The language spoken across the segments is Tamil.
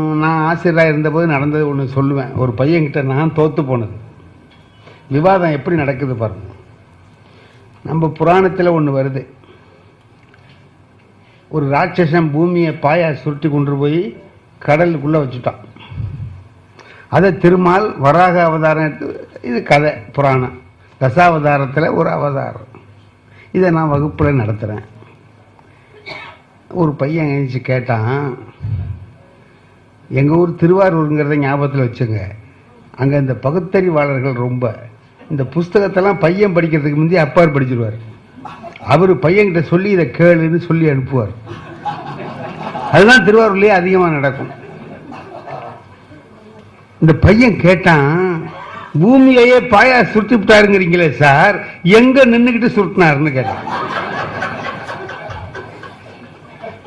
நான் ஆசிரியராக இருந்தபோது நடந்தது ஒன்று சொல்லுவேன். ஒரு பையன்கிட்ட நான் தோற்று போனது. விவாதம் எப்படி நடக்குது பாருங்க. நம்ம புராணத்தில் ஒன்று வருது. ஒரு ராட்சசன் பூமியை பாயா சுருட்டி கொண்டு போய் கடலுக்குள்ளே வச்சுட்டான். அதை திருமால் வராக அவதாரம் எடுத்து இது கதை புராணம். தசாவதாரத்தில் ஒரு அவதாரம். இதை நான் வகுப்பில் நடத்துகிறேன் ஒரு பையன் எழுந்துச்சு கேட்டான் எங்கள் ஊர் திருவாரூருங்கிறத ஞாபகத்தில் வச்சுங்க. அங்கே இந்த பகுத்தறிவாளர்கள் ரொம்ப. இந்த புஸ்தகத்தெல்லாம் பையன் படிக்கிறதுக்கு முந்தைய அப்பார் படிச்சிருவார். அவர் பையன்கிட்ட சொல்லி இதை கேளுன்னு சொல்லி அனுப்புவார். அதுதான் திருவாரூர்லேயே அதிகமாக நடக்கும். இந்த பையன் கேட்டான் பூமியையே பாயா சுருட்டி விட்டாருங்கிறீங்களே சார் எங்க நின்றுக்கிட்டு சுருட்டினாருன்னு கேட்டான்.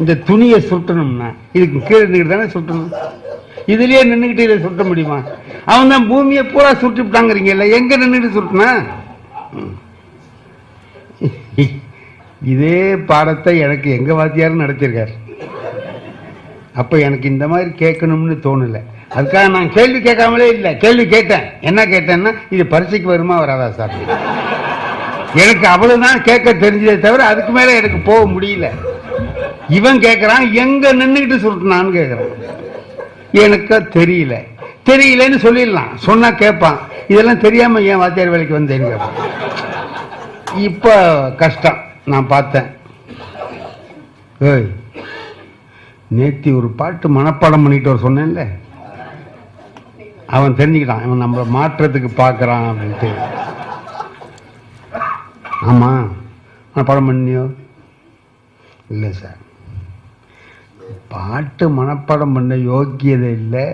இந்த துணியை சுட்டணும்னா இதுக்கு கீழே நின்றுட்டு தானே சுட்டணும்? இதுலயே நின்றுக்கிட்டு இதை சுட்ட முடியுமா? அவன் தான் பூமியை பூரா சுருட்டி விட்டாங்கிறீங்கல்ல எங்க நின்றுட்டு சுருட்டினா இதே பாடத்தை எனக்கு எங்க வாத்தியாரும் நடத்தியிருக்காரு அப்ப எனக்கு இந்த மாதிரி கேட்கணும்னு தோணல. அதுக்காக நான் கேள்வி கேட்காமலே இல்லை. கேள்வி கேட்டேன். என்ன கேட்டேன்னா இது பரிசைக்கு வருமா வராதா சார்? எனக்கு அவ்வளவுதான் கேட்க தெரிஞ்சதே தவிர அதுக்கு மேல எனக்கு போக முடியல. இவன் கேட்கறான் எங்க நின்றுகிட்டு சுருட்டினான்னு கேட்கறான் எனக்கு தெரியல. தெரியலன்னு சொல்லிடலாம். சொன்னா கேட்பான். இதெல்லாம் தெரியாம ஏன் வாத்தியார் வேலைக்கு வந்தேன்னு கேட்பான். இப்ப கஷ்டம். நான் பார்த்தேன். ஏய் நேத்தி ஒரு பாட்டு மனப்பாடம் பண்ணிட்டு வர சொன்னேன்ல? அவன் தெரிஞ்சுக்கிட்டான். இவன் நம்மளை மாற்றத்துக்கு பார்க்குறான் அப்படின்ட்டு. ஆமா. மனப்பாடம் பண்ணியோ? இல்லை சார். பாட்டு மனப்பாடம் பண்ண யோக்கியதை இல்லை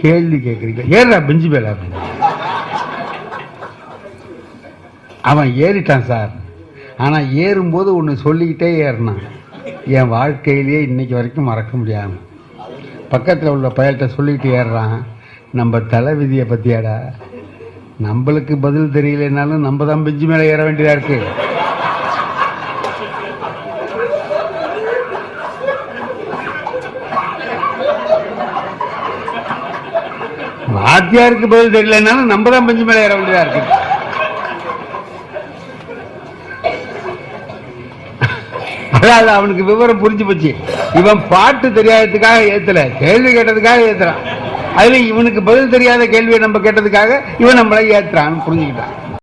கேள்வி கேட்குறீங்க ஏறா பெஞ்சு மேல அப்படின்னு அவன் ஏறிட்டான் சார். ஆனால் ஏறும்போது ஒன்று சொல்லிக்கிட்டே ஏறினான். என் வாழ்க்கையிலேயே இன்னைக்கு வரைக்கும் மறக்க முடியாமல் பக்கத்தில் உள்ள பயல்கிட்ட சொல்லிக்கிட்டு ஏறுறான். நம்ம தலைவிதியை பற்றியாடா நம்மளுக்கு பதில் தெரியலனாலும் நம்ம தான் பெஞ்சு மேலே ஏற வேண்டியதாக இருக்குது வாத்தியாருக்கு பதில் தெரியலனாலும் நம்ம தான் பெஞ்சு மேலே ஏற வேண்டியதா இருக்கு. அதாவது அவனுக்கு விவரம் புரிஞ்சு போச்சு. இவன் பாட்டு தெரியாததுக்காக ஏத்தல கேள்வி கேட்டதுக்காக ஏத்துறான். அதுல இவனுக்கு பதில் தெரியாத கேள்வியை நம்ம கேட்டதுக்காக இவன் நம்மளை ஏத்துறான்னு புரிஞ்சுக்கிட்டான்.